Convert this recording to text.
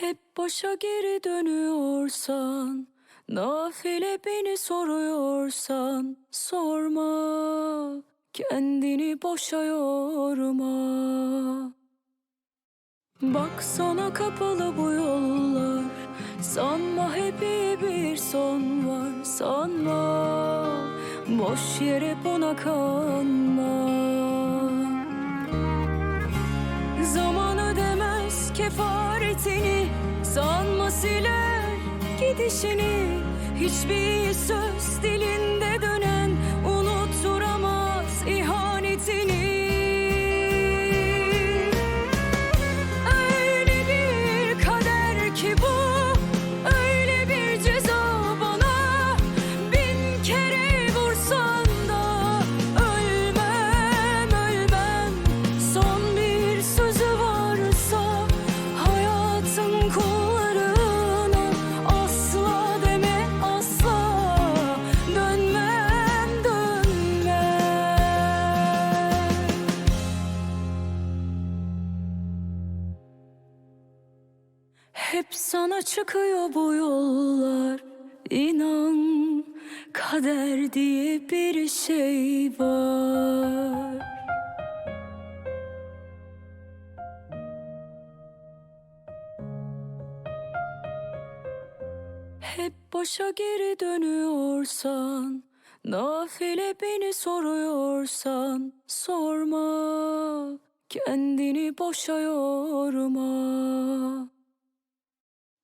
Hep başa geri dönüyorsan Nafile beni soruyorsan Sorma. Kendini boşa yorma. Bak sana kapalı bu yollar. Sanma hep iyi bir son var Sanma. Boş yere buna kanma. Zaman ödemez kefaretini Sanma siler gidişini Hiçbir söz dilinde dönen Hep sana çıkıyor bu yollar. İnan kader diye bir şey var. Hep başa geri dönüyorsan Nafile beni soruyorsan Sorma Kendini boşa yorma